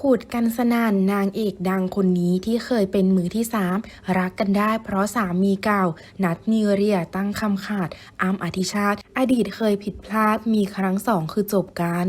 ขุดกันสนานนางเอกดังคนนี้ที่เคยเป็นมือที่สามรักกันได้เพราะสามีเก่า นัดมิเรียตั้งคำขาดอ้ำอธิชาติ อดีตเคยผิดพลาดมีครั้งสองคือจบกัน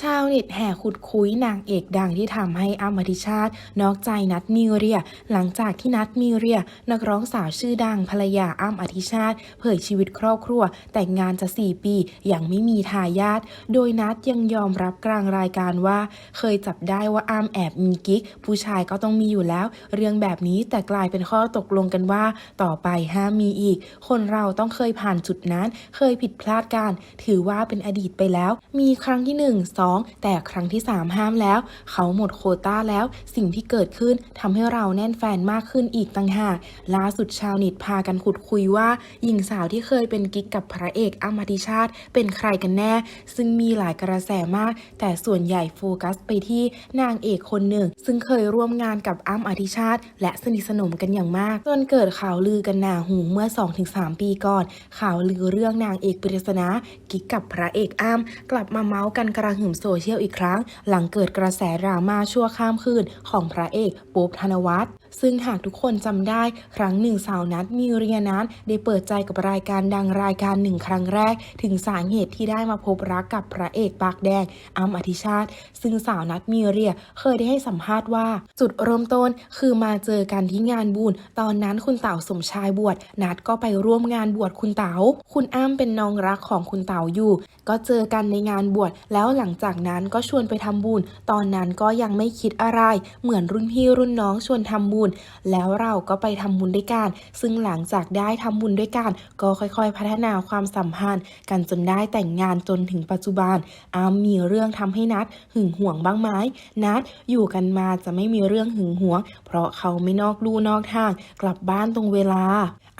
ชาวเน็ตแห่ขุดคุยนางเอกดังที่ทำให้อ้ำอธิชาติ นอกใจนัดมีเรีย หลังจากที่นัดมีเรีย นักร้องสาวชื่อดังภรรยาอ้ำอธิชาติ เผยชีวิตครอบครัว แต่งงานจะ 4 ปียังไม่มีทายาทโดยนัดยังยอมรับกลางรายการว่า เคยจับได้ว่าอ้ำแอบมีกิ๊ก ผู้ชายก็ต้องมีอยู่แล้ว เรื่องแบบนี้แต่กลายเป็นข้อตกลงกันว่า ต่อไปห้ามมีอีก คนเราต้องเคยผ่านจุดนั้น เคยผิดพลาดกันถือว่าเป็นอดีตไปแล้ว มีครั้งที่1 2แต่ครั้งที่ 3 ห้ามแล้ว เขาหมดโคต้าแล้ว สิ่งที่เกิดขึ้นทำให้เราแน่นแฟนมากขึ้นอีกต่างหากล่าสุดชาวเน็ตพากันขุดคุยว่า หญิงสาวที่เคยเป็นกิ๊กกับพระเอกอ้ำอธิชาติ เป็นใครกันแน่ ซึ่งมีหลายกระแสมาก แต่ส่วนใหญ่โฟกัสไปที่นางเอกคนหนึ่ง ซึ่งเคยร่วมงานกับอ้ำอธิชาติ และสนิทสนมกันอย่างมากจนเกิดข่าวลือกันหนาหูเมื่อ 2-3 ปีก่อน ข่าวลือเรื่องนางเอกปริศนากิ๊กกับพระเอกอ้ำกลับมาเมาส์กันกระหึ่มโซเชียลอีกครั้ง หลังเกิดกระแสดราม่าชั่วข้ามคืนของพระเอกปุ๊บธนวัฒน์ ซึ่งหากทุกคนจำได้ครั้งหนึ่งสาวนัดมีเรียนัทได้เปิดใจกับรายการดังรายการหนึ่งครั้งแรก ถึงสาเหตุที่ได้มาพบรักกับพระเอกปากแดงอ้ำอธิชาติ ซึ่งสาวนัดมีเรียเคยได้ให้สัมภาษณ์ว่า จุดเริ่มต้นคือมาเจอกันที่งานบุญตอนนั้นคุณเต๋าสมชายบวชนัดก็ไปร่วมงานบวชคุณเต๋าคุณอ้ำเป็นน้องรักของคุณเต๋าอยู่ ก็เจอกันในงานบวชแล้วหลังจากนั้นก็ชวนไปทำบุญ ตอนนั้นก็ยังไม่คิดอะไร เหมือนรุ่นพี่รุ่นน้องชวนทำบุญแล้วเราก็ไปทำบุญด้วยกัน ซึ่งหลังจากได้ทำบุญด้วยกัน ก็ค่อยๆ พัฒนาความสัมพันธ์ กันจนได้แต่งงานจนถึงปัจจุบันอามมีเรื่องทำให้นัดหึงหวงบ้างไหมนัดอยู่กันมาจะไม่มีเรื่องหึงหวง เพราะเขาไม่นอกลู่นอกทาง กลับบ้านตรงเวลา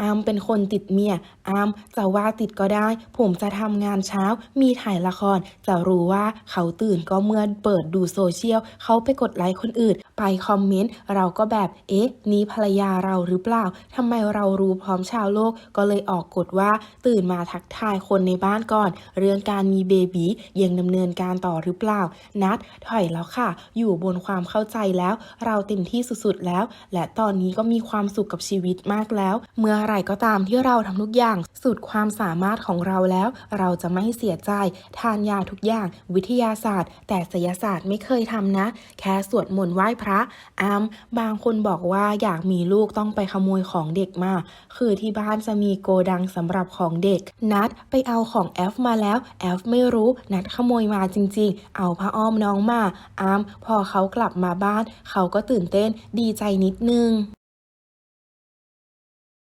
อามเป็นคนติดเมีย อามจะว่าติดก็ได้ ผมจะทำงานเช้า มีถ่ายละคร จะรู้ว่าเขาตื่นก็เมื่อเปิดดูโซเชียล เขาไปกดไลค์คนอื่น ไปคอมเมนต์ เราก็แบบ เอเอ๊ะ นี้ภรรยาเราหรือเปล่าทำไมเรารู้พร้อมชาวโลก ก็เลยออกกฎว่า ตื่นมาทักทายคนในบ้านก่อน เรื่องการมีเบบียังดำเนินการต่อหรือเปล่า นัดถอยแล้วค่ะ อยู่บนความเข้าใจแล้ว เราเต็มที่สุดๆแล้ว และตอนนี้ก็มีความสุขกับชีวิตมากแล้ว เมื่อไรก็ตามที่เราทำทุกอย่าง สุดความสามารถของเราแล้ว เราจะไม่เสียใจ ทานยาทุกอย่าง วิทยาศาสตร์ แต่ศิลศาสตร์ไม่เคยทำนะ แค่สวดมนต์ไหว้พระอามบางคนบอกบอกว่าอยากมีลูกต้องไปขโมยของเด็กมา คือที่บ้านจะมีโกดังสำหรับของเด็ก นัดไปเอาของแอฟมาแล้ว แอฟไม่รู้ นัดขโมยมาจริง ๆ เอาผ้าอ้อมน้องมา อาม พอเขากลับมาบ้าน เขาก็ตื่นเต้นดีใจนิดนึง